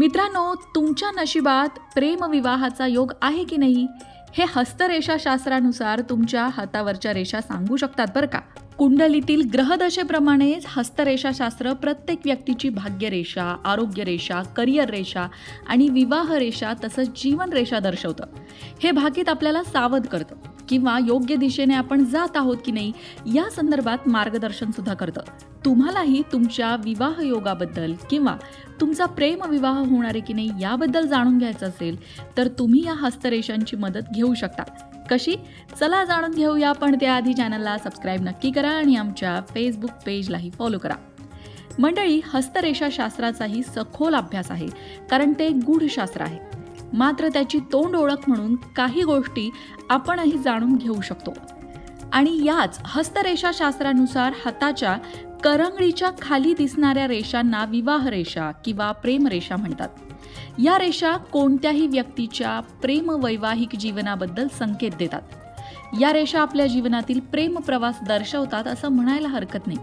मित्रांनो तुमच्या नशिबात प्रेमविवाहाचा योग आहे की नाही हे हस्तरेषा शास्त्रानुसार तुमच्या हातावरच्या रेषा सांगू शकतात बरं का? कुंडलीतील ग्रहदशेप्रमाणेच हस्तरेषाशास्त्र प्रत्येक व्यक्तीची भाग्यरेषा आरोग्य रेषा करिअर रेषा आणि विवाह रेषा तसंच जीवन रेषा दर्शवतं. हे भाकीत आपल्याला सावध करतं. किंवा योग्य दिशेने आपण जात आहोत की नाही या संदर्भात मार्गदर्शन सुद्धा करतं. तुम्हालाही तुमच्या विवाह योगाबद्दल किंवा तुमचा प्रेम विवाह होणार आहे की नाही याबद्दल जाणून घ्यायचं असेल तर तुम्ही या हस्तरेषांची मदत घेऊ शकता. कशी? चला जाणून घेऊया पण त्याआधी चॅनलला सबस्क्राईब नक्की करा आणि आमच्या फेसबुक पेजलाही फॉलो करा. मंडळी हस्तरेषा शास्त्राचाही सखोल अभ्यास आहे कारण ते गूढशास्त्र आहे. मात्र त्याची तोंड ओळख म्हणून काही गोष्टी आपणही जाणून घेऊ शकतो. आणि याच हस्तरेषा शास्त्रानुसार हाताच्या करंगळीच्या खाली दिसणाऱ्या रेषांना विवाह रेषा किंवा प्रेमरेषा म्हणतात. या रेषा कोणत्याही व्यक्तीच्या प्रेम वैवाहिक जीवनाबद्दल संकेत देतात. या रेषा आपल्या जीवनातील प्रेम प्रवास दर्शवतात असं म्हणायला हरकत नाही.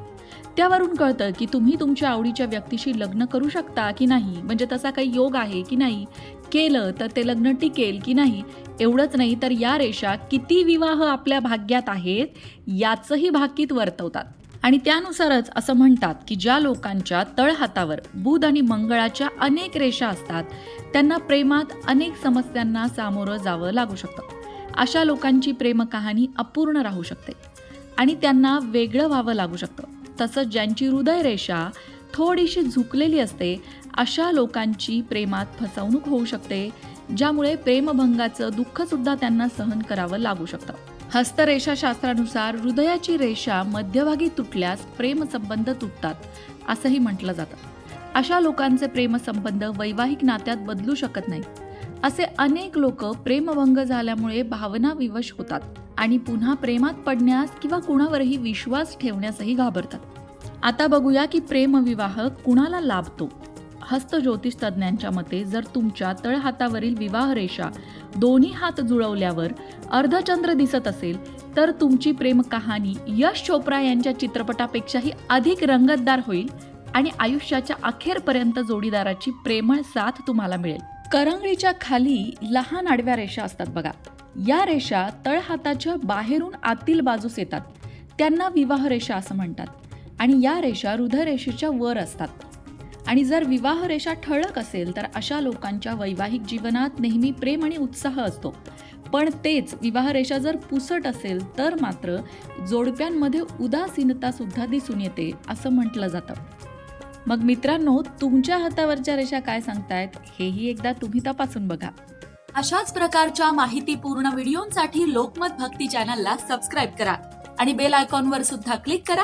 त्यावरून कळतं की तुम्ही तुमच्या आवडीच्या व्यक्तीशी लग्न करू शकता की नाही? म्हणजे तसा काही योग आहे की नाही? केलं तर ते लग्न टिकेल की नाही एवढंच नाही तर या रेषा किती विवाह आपल्या भाग्यात आहेत याचंही भाकीत वर्तवतात. आणि त्यानुसारच असं म्हणतात की ज्या लोकांच्या तळहातावर बुध आणि मंगळाच्या अनेक रेषा असतात त्यांना प्रेमात अनेक समस्यांना सामोरं जावं लागू शकतं. अशा लोकांची प्रेम कहाणी अपूर्ण राहू शकते आणि त्यांना वेगळं व्हावं लागू शकतं. तसंच ज्यांची हृदय रेषा थोडीशी झुकलेली असते अशा लोकांची प्रेमात फसवणूक होऊ शकते ज्यामुळे प्रेमभंगाचं दुःखसुद्धा त्यांना सहन करावं लागू शकतं. हस्तरेषा शास्त्रानुसार हृदयाची रेषा मध्यभागी तुटल्यास प्रेमसंबंध तुटतात असंही म्हटलं जातं. अशा लोकांचे प्रेमसंबंध वैवाहिक नात्यात बदलू शकत नाही. असे अनेक लोक प्रेमभंग झाल्यामुळे भावना विवश होतात आणि पुन्हा प्रेमात पडण्यास किंवा कुणावरही विश्वास ठेवण्यासही घाबरतात. आता बघूया की प्रेमविवाह कुणाला लाभतो? हस्त ज्योतिष तज्ज्ञांच्या मते जर तुमच्या तळहातावरील विवाह रेषा दोन्ही हात जुळवल्यावर अर्धचंद्र दिसत असेल तर तुमची प्रेम कहाणी यश चोप्रा यांच्या चित्रपटापेक्षाही अधिक रंगतदार होईल आणि आयुष्याच्या अखेरपर्यंत जोडीदाराची प्रेमळ साथ तुम्हाला मिळेल. करंगळीच्या खाली लहान आडव्या रेषा असतात बघा. या रेषा तळहाताच्या बाहेरून आतील बाजूस येतात. त्यांना विवाह रेषा असं म्हणतात. आणि या रेषा हृदयरेषेच्या वर असतात. आणि जर विवाह रेषा ठळक असेल तर अशा लोकांच्या वैवाहिक जीवनात नेहमी प्रेम आणि उत्साह असतो. पण तेच विवाह रेषा जर पुसट असेल तर मात्र जोडप्यांमध्ये उदासीनता सुद्धा दिसून येते असं म्हटलं जातं. मग मित्रांनो तुमच्या हातावरच्या रेषा काय सांगतायत हेही एकदा तुम्ही तपासून बघा. अशाच प्रकारच्या माहितीपूर्ण व्हिडिओंसाठी लोकमत भक्ती चॅनलला सबस्क्राईब करा आणि बेल आयकॉनवर सुद्धा क्लिक करा